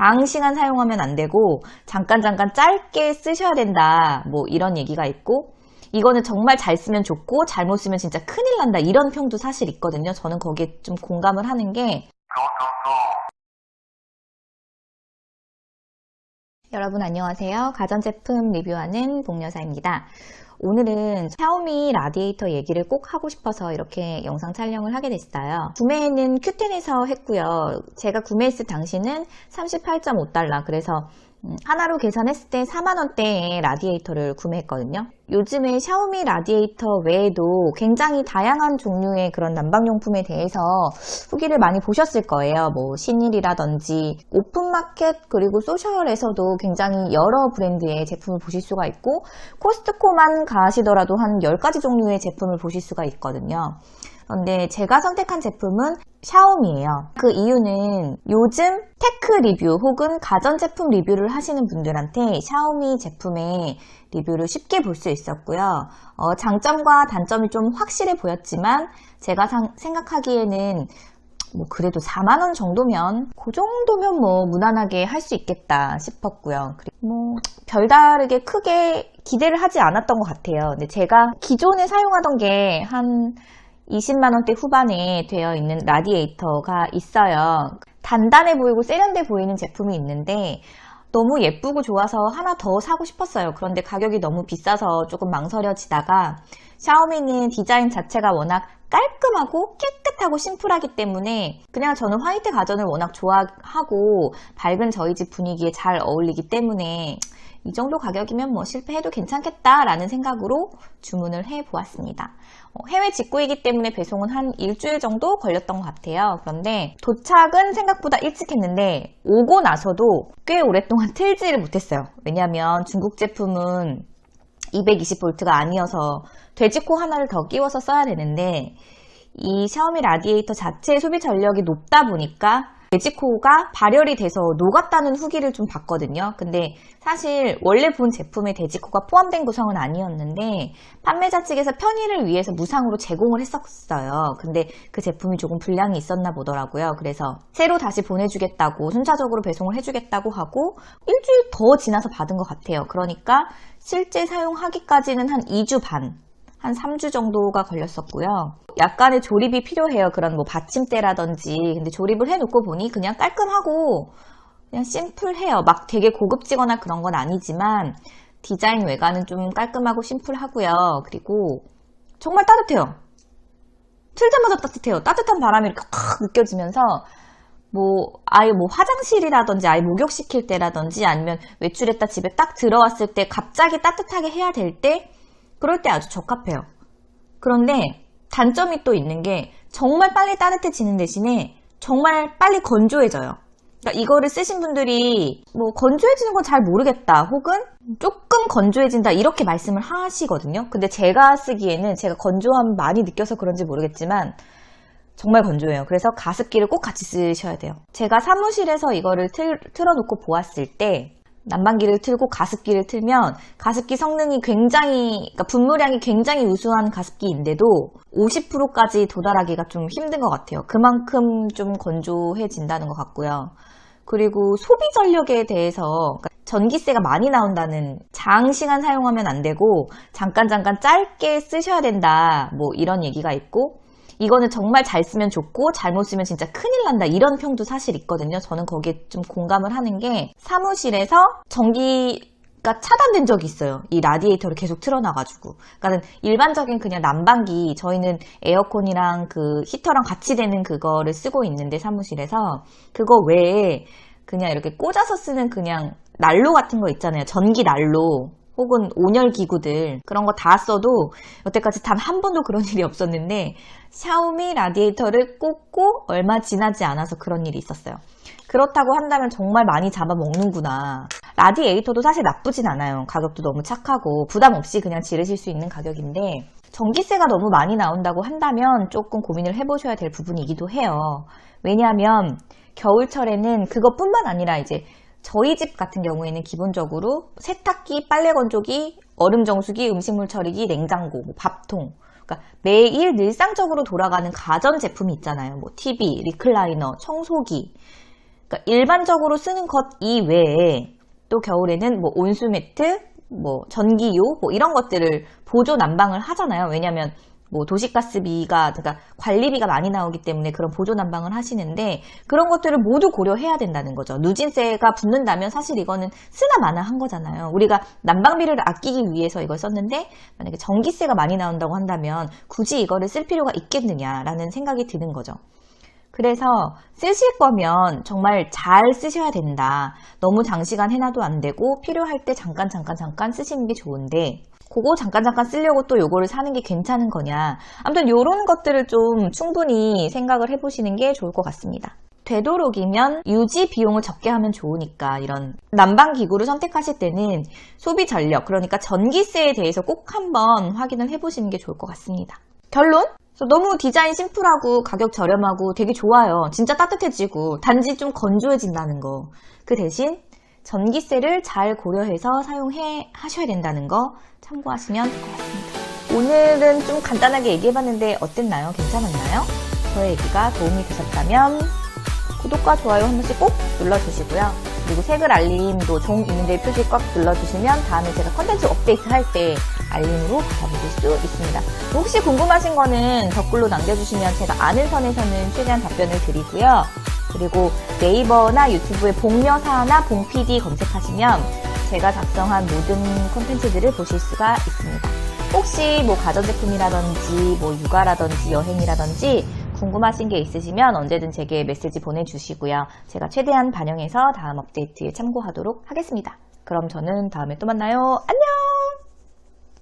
장시간 사용하면 안 되고 잠깐 잠깐 짧게 쓰셔야 된다. 뭐 이런 얘기가 있고 이거는 정말 잘 쓰면 좋고 잘못 쓰면 진짜 큰일 난다. 이런 평도 사실 있거든요. 저는 거기에 좀 공감을 하는 게 여러분 안녕하세요. 가전제품 리뷰하는 복여사입니다. 오늘은 샤오미 라디에이터 얘기를 꼭 하고 싶어서 이렇게 영상 촬영을 하게 됐어요. 구매는 큐텐에서 했고요. 제가 구매했을 당시는 38.5달러 그래서 음, 하나로 계산했을 때 4만원대의 라디에이터를 구매했거든요. 요즘에 샤오미 라디에이터 외에도 굉장히 다양한 종류의 그런 난방용품에 대해서 후기를 많이 보셨을 거예요. 뭐 신일이라든지 오픈마켓 그리고 소셜에서도 굉장히 여러 브랜드의 제품을 보실 수가 있고 코스트코만 가시더라도 한 10가지 종류의 제품을 보실 수가 있거든요. 그런데 제가 선택한 제품은 샤오미예요. 그 이유는 요즘 테크 리뷰 혹은 가전제품 리뷰를 하시는 분들한테 샤오미 제품의 리뷰를 쉽게 볼 수 있었고요. 어, 장점과 단점이 좀 확실해 보였지만 제가 상- 생각하기에는 뭐 그래도 4만원 정도면 그 정도면 뭐 무난하게 할 수 있겠다 싶었고요. 뭐 별다르게 크게 기대를 하지 않았던 것 같아요. 근데 제가 기존에 사용하던 게 한 20만원대 후반에 되어 있는 라디에이터가 있어요. 단단해 보이고 세련돼 보이는 제품이 있는데 너무 예쁘고 좋아서 하나 더 사고 싶었어요. 그런데 가격이 너무 비싸서 조금 망설여지다가 샤오미는 디자인 자체가 워낙 깔끔하고 깨끗하고 심플하기 때문에 그냥 저는 화이트 가전을 워낙 좋아하고 밝은 저희 집 분위기에 잘 어울리기 때문에 이 정도 가격이면 뭐 실패해도 괜찮겠다라는 생각으로 주문을 해 보았습니다. 어, 해외 직구이기 때문에 배송은 한 일주일 정도 걸렸던 것 같아요. 그런데 도착은 생각보다 일찍 했는데 오고 나서도 꽤 오랫동안 틀지를 못했어요. 왜냐하면 중국 제품은 220V가 아니어서 돼지코 하나를 더 끼워서 써야 되는데 이 샤오미 라디에이터 자체의 소비 전력이 높다 보니까 돼지코가 발열이 돼서 녹았다는 후기를 좀 봤거든요. 근데 사실 원래 본 제품에 돼지코가 포함된 구성은 아니었는데 판매자 측에서 편의를 위해서 무상으로 제공을 했었어요. 근데 그 제품이 조금 불량이 있었나 보더라고요. 그래서 새로 다시 보내주겠다고 순차적으로 배송을 해주겠다고 하고 일주일 더 지나서 받은 것 같아요. 그러니까 실제 사용하기까지는 한 2주 반, 한 3주 정도가 걸렸었고요. 약간의 조립이 필요해요. 그런 뭐 받침대라든지. 근데 조립을 해놓고 보니 그냥 깔끔하고 그냥 심플해요. 막 되게 고급지거나 그런 건 아니지만 디자인 외관은 좀 깔끔하고 심플하고요. 그리고 정말 따뜻해요. 틀자마자 따뜻해요. 따뜻한 바람이 이렇게 확 느껴지면서 뭐 아예 뭐 화장실이라든지 아예 목욕시킬 때라든지 아니면 외출했다 집에 딱 들어왔을 때 갑자기 따뜻하게 해야 될 때 그럴 때 아주 적합해요. 그런데 단점이 또 있는 게 정말 빨리 따뜻해지는 대신에 정말 빨리 건조해져요. 그러니까 이거를 쓰신 분들이 뭐 건조해지는 건 잘 모르겠다 혹은 조금 건조해진다 이렇게 말씀을 하시거든요. 근데 제가 쓰기에는 제가 건조함 많이 느껴서 그런지 모르겠지만 정말 건조해요. 그래서 가습기를 꼭 같이 쓰셔야 돼요. 제가 사무실에서 이거를 틀, 틀어놓고 보았을 때 난방기를 틀고 가습기를 틀면 가습기 성능이 굉장히 그러니까 분무량이 굉장히 우수한 가습기인데도 50%까지 도달하기가 좀 힘든 것 같아요. 그만큼 좀 건조해진다는 것 같고요. 그리고 소비 전력에 대해서 그러니까 전기세가 많이 나온다는 장시간 사용하면 안 되고 잠깐 잠깐 짧게 쓰셔야 된다 뭐 이런 얘기가 있고 이거는 정말 잘 쓰면 좋고 잘못 쓰면 진짜 큰일 난다 이런 평도 사실 있거든요. 저는 거기에 좀 공감을 하는 게 사무실에서 전기 가 차단된 적이 있어요. 이 라디에이터를 계속 틀어놔가지고. 그러니까는 일반적인 그냥 난방기 저희는 에어컨이랑 그 히터랑 같이 되는 그거를 쓰고 있는데 사무실에서 그거 외에 그냥 이렇게 꽂아서 쓰는 그냥 난로 같은 거 있잖아요. 전기 난로. 혹은 온열 기구들 그런 거 다 써도 여태까지 단 한 번도 그런 일이 없었는데 샤오미 라디에이터를 꽂고 얼마 지나지 않아서 그런 일이 있었어요. 그렇다고 한다면 정말 많이 잡아먹는구나. 라디에이터도 사실 나쁘진 않아요. 가격도 너무 착하고 부담 없이 그냥 지르실 수 있는 가격인데 전기세가 너무 많이 나온다고 한다면 조금 고민을 해보셔야 될 부분이기도 해요. 왜냐하면 겨울철에는 그것뿐만 아니라 이제 저희 집 같은 경우에는 기본적으로 세탁기, 빨래 건조기, 얼음 정수기, 음식물 처리기, 냉장고, 뭐 밥통. 그러니까 매일 일상적으로 돌아가는 가전 제품이 있잖아요. 뭐 TV, 리클라이너, 청소기. 그러니까 일반적으로 쓰는 것 이외에 또 겨울에는 뭐 온수 매트, 뭐 전기요, 뭐 이런 것들을 보조 난방을 하잖아요. 왜냐하면 뭐 도시가스비가 그러니까 관리비가 많이 나오기 때문에 그런 보조 난방을 하시는데 그런 것들을 모두 고려해야 된다는 거죠. 누진세가 붙는다면 사실 이거는 쓰나 마나 한 거잖아요. 우리가 난방비를 아끼기 위해서 이걸 썼는데 만약에 전기세가 많이 나온다고 한다면 굳이 이거를 쓸 필요가 있겠느냐라는 생각이 드는 거죠. 그래서 쓰실 거면 정말 잘 쓰셔야 된다. 너무 장시간 해놔도 안 되고 필요할 때 잠깐 잠깐 잠깐 쓰시는 게 좋은데 그거 잠깐 잠깐 쓰려고 또 요거를 사는 게 괜찮은 거냐. 아무튼 요런 것들을 좀 충분히 생각을 해보시는 게 좋을 것 같습니다. 되도록이면 유지 비용을 적게 하면 좋으니까 이런 난방 기구를 선택하실 때는 소비 전력 그러니까 전기세에 대해서 꼭 한번 확인을 해보시는 게 좋을 것 같습니다. 결론? 너무 디자인 심플하고 가격 저렴하고 되게 좋아요. 진짜 따뜻해지고 단지 좀 건조해진다는 거. 그 대신 전기세를 잘 고려해서 사용해 하셔야 된다는 거 참고하시면 될 것 같습니다. 오늘은 좀 간단하게 얘기해봤는데 어땠나요? 괜찮았나요? 저의 얘기가 도움이 되셨다면 구독과 좋아요 한 번씩 꼭 눌러주시고요. 그리고 색을 알림도 종 있는데 표시 꼭 눌러주시면 다음에 제가 컨텐츠 업데이트 할때 알림으로 받아보실 수 있습니다. 혹시 궁금하신 거는 댓글로 남겨주시면 제가 아는 선에서는 최대한 답변을 드리고요. 그리고 네이버나 유튜브에 봉여사나 봉PD 검색하시면 제가 작성한 모든 콘텐츠들을 보실 수가 있습니다. 혹시 뭐 가전제품이라든지 뭐 육아라든지 여행이라든지 궁금하신 게 있으시면 언제든 제게 메시지 보내주시고요. 제가 최대한 반영해서 다음 업데이트에 참고하도록 하겠습니다. 그럼 저는 다음에 또 만나요. 안녕!